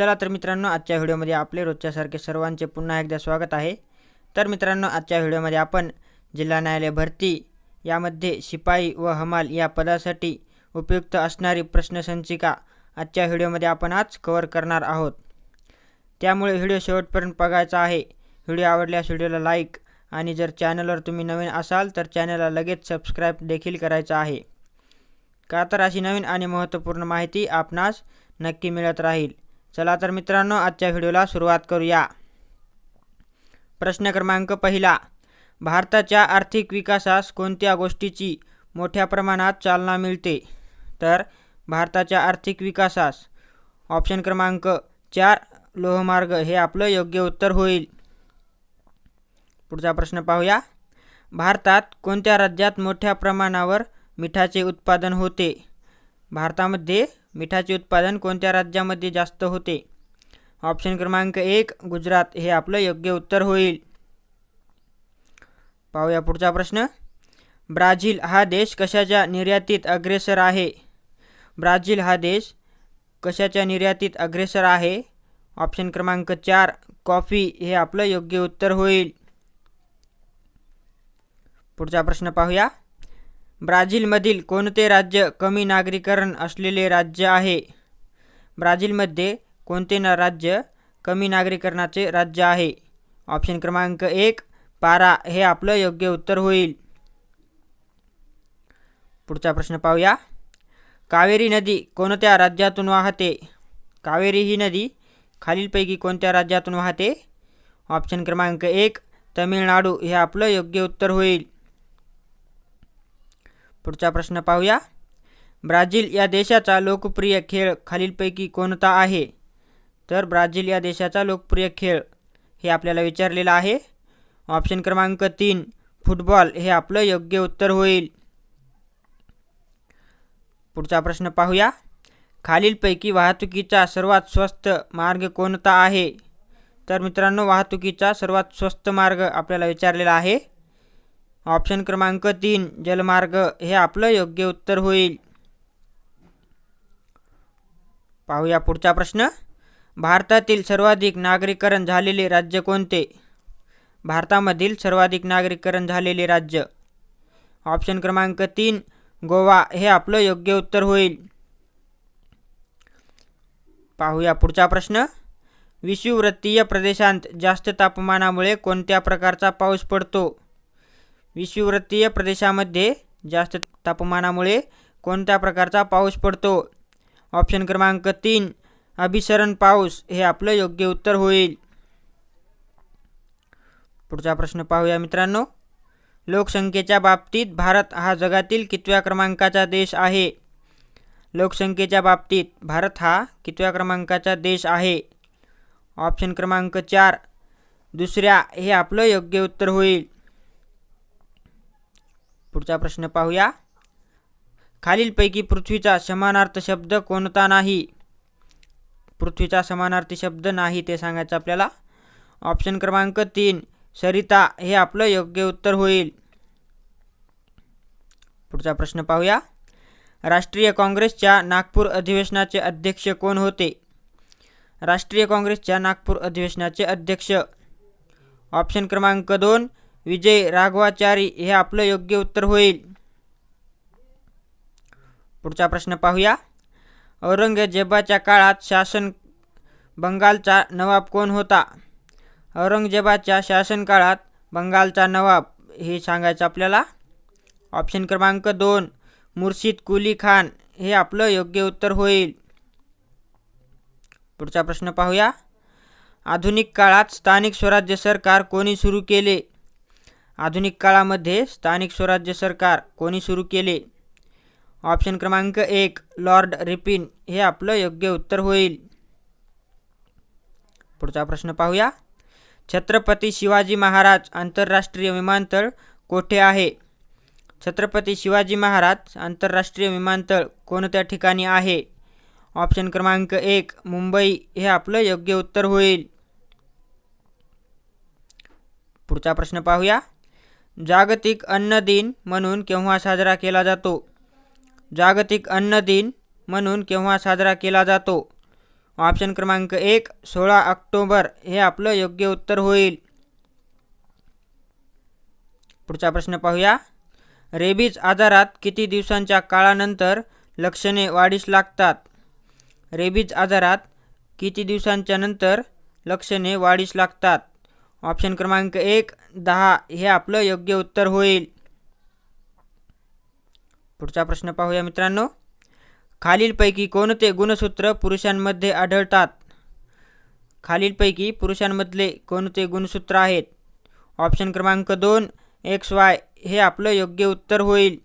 चला तर मित्रांनो आजच्या व्हिडिओमध्ये आपले रोजच्यासारखे सर्वांचे पुन्हा एकदा स्वागत आहे. तर मित्रांनो आजच्या व्हिडिओमध्ये आपण जिल्हा न्यायालय भरती यामध्ये शिपाई व हमाल या पदासाठी उपयुक्त असणारी प्रश्नसंचिका आजच्या व्हिडिओमध्ये आपण आज कवर करणार आहोत. त्यामुळे व्हिडिओ शेवटपर्यंत बघायचा आहे. व्हिडिओ आवडल्यास व्हिडिओला लाईक आणि जर चॅनलवर तुम्ही नवीन असाल तर चॅनलला लगेच सबस्क्राईब देखील करायचं आहे. का तर अशी नवीन आणि महत्त्वपूर्ण माहिती आपणास नक्की मिळत राहील. चला तर मित्रांनो आजच्या व्हिडिओला सुरुवात करूया. प्रश्न क्रमांक पहिला. भारताच्या आर्थिक विकासास कोणत्या गोष्टीची मोठ्या प्रमाणात चालना मिळते? तर भारताच्या आर्थिक विकासास ऑप्शन क्रमांक चार लोहमार्ग. हे आपलं योग्य उत्तर होईल. पुढचा प्रश्न पाहूया. भारतात कोणत्या राज्यात मोठ्या प्रमाणावर मिठाचे उत्पादन होते? भारतामध्ये मिठाचे उत्पादन कोणत्या राज्यामध्ये जास्त होते? ऑप्शन क्रमांक एक गुजरात. हे आपलं योग्य उत्तर होईल. पाहूया पुढचा प्रश्न. ब्राझील हा देश कशाच्या निर्यातीत अग्रेसर आहे? ब्राझील हा देश कशाच्या निर्यातीत अग्रेसर आहे? ऑप्शन क्रमांक चार कॉफी. हे आपलं योग्य उत्तर होईल. पुढचा प्रश्न पाहूया. ब्राझीलमधील कोणते राज्य कमी नागरीकरण असलेले राज्य आहे? ब्राझीलमध्ये कोणते ना राज्य कमी नागरीकरणाचे राज्य आहे? ऑप्शन क्रमांक एक पारा. हे आपलं योग्य उत्तर होईल. पुढचा प्रश्न पाहूया. कावेरी नदी कोणत्या राज्यातून वाहते? कावेरी ही नदी खालीलपैकी कोणत्या राज्यातून वाहते? ऑप्शन क्रमांक एक तमिळनाडू. हे आपलं योग्य उत्तर होईल. पुढचा प्रश्न पाहूया. ब्राझील या देशाचा लोकप्रिय खेळ खालीलपैकी कोणता आहे? तर ब्राझील या देशाचा लोकप्रिय खेळ हे आपल्याला विचारलेलं आहे. ऑप्शन क्रमांक तीन फुटबॉल हे आपलं योग्य उत्तर होईल. पुढचा प्रश्न पाहूया. खालीलपैकी वाहतुकीचा सर्वात स्वस्त मार्ग कोणता आहे? तर मित्रांनो वाहतुकीचा सर्वात स्वस्त मार्ग आपल्याला विचारलेला आहे. ऑप्शन क्रमांक तीन जलमार्ग. हे आपलं योग्य उत्तर होईल. पाहूया पुढचा प्रश्न. भारतातील सर्वाधिक नागरीकरण झालेले राज्य कोणते? भारतामधील सर्वाधिक नागरीकरण झालेले राज्य. ऑप्शन क्रमांक तीन गोवा. हे आपलं योग्य उत्तर होईल. पाहूया पुढचा प्रश्न. विषुववृत्तीय प्रदेशांत जास्त तापमानामुळे कोणत्या प्रकारचा पाऊस पडतो? विषुववृत्तीय प्रदेशामध्ये जास्त तापमानामुळे कोणत्या प्रकारचा पाऊस पडतो? ऑप्शन क्रमांक तीन अभिसरण पाऊस. हे आपलं योग्य उत्तर होईल. पुढचा प्रश्न पाहूया मित्रांनो. लोकसंख्येच्या बाबतीत भारत हा जगातील कितव्या क्रमांकाचा देश आहे? लोकसंख्येच्या बाबतीत भारत हा कितव्या क्रमांकाचा देश आहे? ऑप्शन क्रमांक चार दुसऱ्या. हे आपलं योग्य उत्तर होईल. पुढचा प्रश्न पाहूया. खालीलपैकी पृथ्वीचा समानार्थ शब्द कोणता नाही? पृथ्वीचा समानार्थी शब्द नाही ते सांगायचं आपल्याला. ऑप्शन क्रमांक तीन सरिता हे आपलं योग्य उत्तर होईल. पुढचा प्रश्न पाहूया. राष्ट्रीय काँग्रेसच्या नागपूर अधिवेशनाचे अध्यक्ष कोण होते? राष्ट्रीय काँग्रेसच्या नागपूर अधिवेशनाचे अध्यक्ष. ऑप्शन क्रमांक दोन विजय राघवाचारी हे आपलं योग्य उत्तर होईल. पुढचा प्रश्न पाहूया. औरंगजेबाच्या काळात शासन बंगालचा नवाब कोण होता? औरंगजेबाच्या शासनकाळात बंगालचा नवाब हे सांगायचं आपल्याला. ऑप्शन क्रमांक दोन मुर्शिद कुली खान हे आपलं योग्य उत्तर होईल. पुढचा प्रश्न पाहूया. आधुनिक काळात स्थानिक स्वराज्य सरकार कोणी सुरू केले? आधुनिक काळामध्ये स्थानिक स्वराज्य सरकार कोणी सुरू केले? ऑप्शन क्रमांक एक लॉर्ड रिपिन. हे आपलं योग्य उत्तर होईल. पुढचा प्रश्न पाहूया. छत्रपती शिवाजी महाराज आंतरराष्ट्रीय विमानतळ कोठे आहे? छत्रपती शिवाजी महाराज आंतरराष्ट्रीय विमानतळ कोणत्या ठिकाणी आहे? ऑप्शन क्रमांक एक मुंबई. हे आपलं योग्य उत्तर होईल. पुढचा प्रश्न पाहूया. जागतिक अन्न दिन म्हणून केव्हा साजरा केला जातो? जागतिक अन्न दिन म्हणून केव्हा साजरा केला जातो? ऑप्शन क्रमांक एक सोळा ऑक्टोबर. हे आपलं योग्य उत्तर होईल. पुढचा प्रश्न पाहूया. रेबीज आजारात किती दिवसांच्या काळानंतर लक्षणे वाढीस लागतात? रेबीज आजारात किती दिवसांच्या नंतर लक्षणे वाढीस लागतात? ऑप्शन क्रमांक एक दहा हे आपलं योग्य उत्तर होईल. पुढचा प्रश्न पाहूया मित्रांनो. खालीलपैकी कोणते गुणसूत्र पुरुषांमध्ये आढळतात? खालीलपैकी पुरुषांमधले कोणते गुणसूत्र आहेत? ऑप्शन क्रमांक दोन एक्स वाय हे आपलं योग्य उत्तर होईल.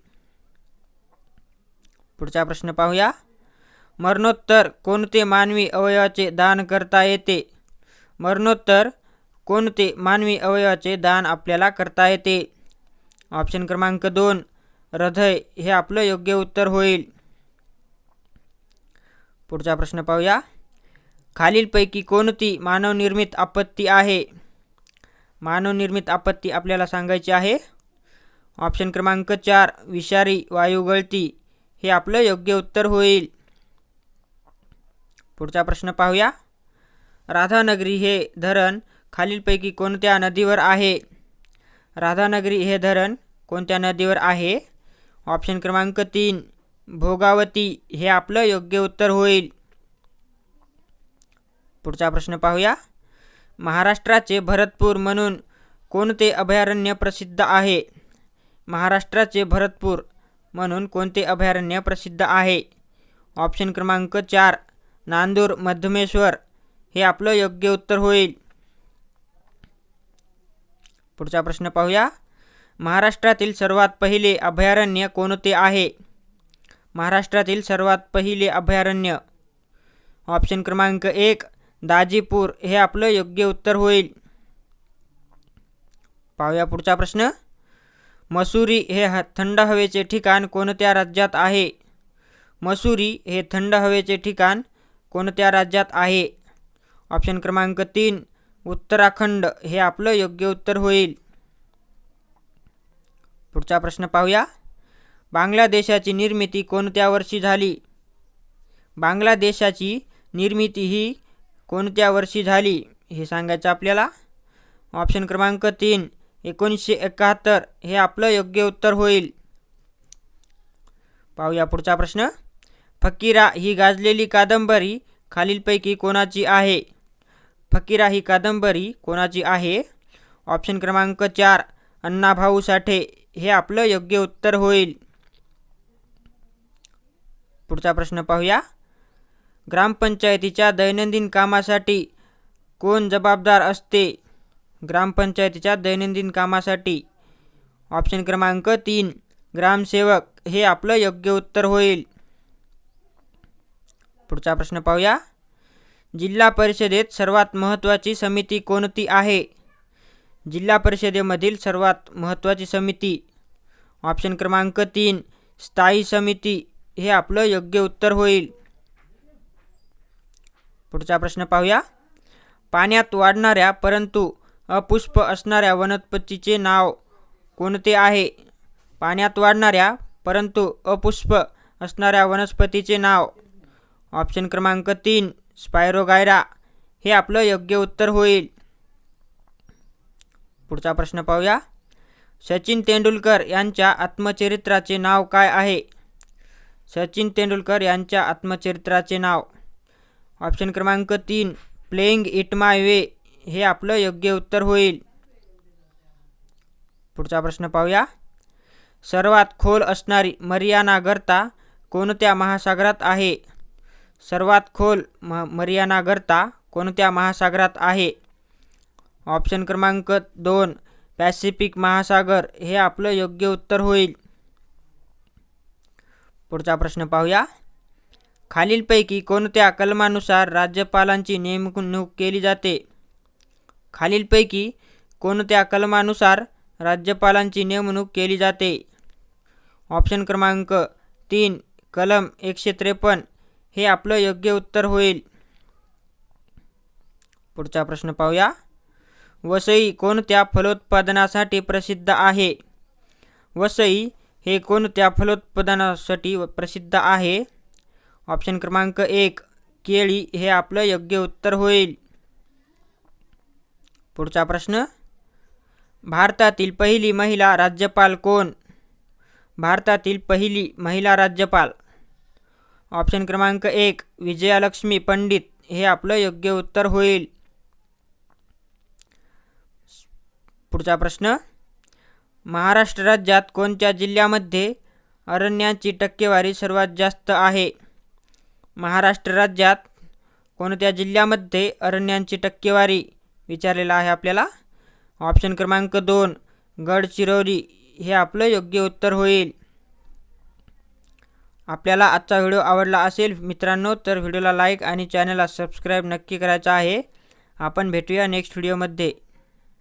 पुढचा प्रश्न पाहूया. मरणोत्तर कोणते मानवी अवयवाचे दान करता येते? मरणोत्तर कोणते मानवी अवयवाचे दान आपल्याला करता येते? ऑप्शन क्रमांक दोन हृदय. हे आपलं योग्य उत्तर होईल. पुढचा प्रश्न पाहूया. खालीलपैकी कोणती मानवनिर्मित आपत्ती आहे? मानवनिर्मित आपत्ती आपल्याला सांगायची आहे. ऑप्शन क्रमांक चार विषारी वायू गळती. हे आपलं योग्य उत्तर होईल. पुढचा प्रश्न पाहूया. राधानगरी हे धरण खालीलपैकी कोणत्या नदीवर आहे? राधानगरी हे धरण कोणत्या नदीवर आहे? ऑप्शन क्रमांक तीन भोगावती हे आपलं योग्य उत्तर होईल. पुढचा प्रश्न पाहूया. महाराष्ट्राचे भरतपूर म्हणून कोणते अभयारण्य प्रसिद्ध आहे? महाराष्ट्राचे भरतपूर म्हणून कोणते अभयारण्य प्रसिद्ध आहे? ऑप्शन क्रमांक चार नांदूर मध्यमेश्वर हे आपलं योग्य उत्तर होईल. पुढचा प्रश्न पाहूया. महाराष्ट्रातील सर्वात पहिले अभयारण्य कोणते आहे? महाराष्ट्रातील सर्वात पहिले अभयारण्य. ऑप्शन क्रमांक एक दाजीपूर. हे आपलं योग्य उत्तर होईल. पाहूया पुढचा प्रश्न. मसुरी हे ह थंड हवेचे ठिकाण कोणत्या राज्यात आहे? मसुरी हे थंड हवेचे ठिकाण कोणत्या राज्यात आहे? ऑप्शन क्रमांक तीन उत्तराखंड हे आपलं योग्य उत्तर होईल. पुढचा प्रश्न पाहूया. बांगलादेशाची निर्मिती कोणत्या वर्षी झाली? बांगलादेशाची निर्मिती ही कोणत्या वर्षी झाली? हे सांगायचं आपल्याला. ऑप्शन क्रमांक तीन एकोणीसशे एकाहत्तर. हे आपलं योग्य उत्तर होईल. पाहूया पुढचा प्रश्न. फकीरा ही गाजलेली कादंबरी खालीलपैकी कोणाची आहे? फकीरा ही कादंबरी कोणाची आहे? ऑप्शन क्रमांक चार अण्णाभाऊ साठे. हे आपलं योग्य उत्तर होईल. पुढचा प्रश्न पाहूया. ग्रामपंचायतीच्या दैनंदिन कामासाठी कोण जबाबदार असते? ग्रामपंचायतीच्या दैनंदिन कामासाठी. ऑप्शन क्रमांक तीन ग्रामसेवक. हे आपलं योग्य उत्तर होईल. पुढचा प्रश्न पाहूया. जिल्हा परिषदेत सर्वात महत्त्वाची समिती कोणती आहे? जिल्हा परिषदेमधील सर्वात महत्त्वाची समिती? ऑप्शन क्रमांक तीन स्थायी समिती. हे आपलं योग्य उत्तर होईल. पुढचा प्रश्न पाहूया. पाण्यात वाढणाऱ्या परंतु अपुष्प असणाऱ्या वनस्पतीचे नाव कोणते आहे? पाण्यात वाढणाऱ्या परंतु अपुष्प असणाऱ्या वनस्पतीचे नाव. ऑप्शन क्रमांक तीन स्पायरोगायरा हे आपलं योग्य उत्तर होईल. पुढचा प्रश्न पाहूया. सचिन तेंडुलकर यांच्या आत्मचरित्राचे नाव काय आहे? सचिन तेंडुलकर यांच्या आत्मचरित्राचे नाव. ऑप्शन क्रमांक तीन प्लेईंग इट माय वे हे आपलं योग्य उत्तर होईल. पुढचा प्रश्न पाहूया. सर्वात खोल असणारी मरियाना गर्ता कोणत्या महासागरात आहे? सर्वात खोल म मर्यानागर्ता कोणत्या महासागरात आहे? ऑप्शन क्रमांक दोन पॅसिफिक महासागर. हे आपलं योग्य उत्तर होईल. पुढचा प्रश्न पाहूया. खालीलपैकी कोणत्या कलमानुसार राज्यपालांची नेमणूक केली जाते? खालीलपैकी कोणत्या कलमानुसार राज्यपालांची नेमणूक केली जाते? ऑप्शन क्रमांक तीन कलम एकशे त्रेपन्न. हे आपलं योग्य उत्तर होईल. पुढचा प्रश्न पाहूया. वसई कोणत्या फलोत्पादनासाठी प्रसिद्ध आहे? वसई हे कोणत्या फलोत्पादनासाठी प्रसिद्ध आहे? ऑप्शन क्रमांक एक केळी हे आपलं योग्य उत्तर होईल. पुढचा प्रश्न भारतातील पहिली महिला राज्यपाल कोण? भारतातील पहिली महिला राज्यपाल ऑप्शन क्रमांक एक विजयालक्ष्मी पंडित. हे आपलं योग्य उत्तर होईल. पुढचा प्रश्न. महाराष्ट्र राज्यात कोणत्या जिल्ह्यामध्ये अरण्यांची टक्केवारी सर्वात जास्त आहे? महाराष्ट्र राज्यात कोणत्या जिल्ह्यामध्ये अरण्यांची टक्केवारी विचारलेला आहे आपल्याला? ऑप्शन क्रमांक दोन गडचिरोली. हे आपलं योग्य उत्तर होईल. आपल्याला आजचा व्हिडिओ आवडला असेल मित्रांनो तर व्हिडिओला लाईक आणि चॅनलला सबस्क्राईब नक्की करायचा आहे. आपण भेटूया नेक्स्ट व्हिडिओमध्ये.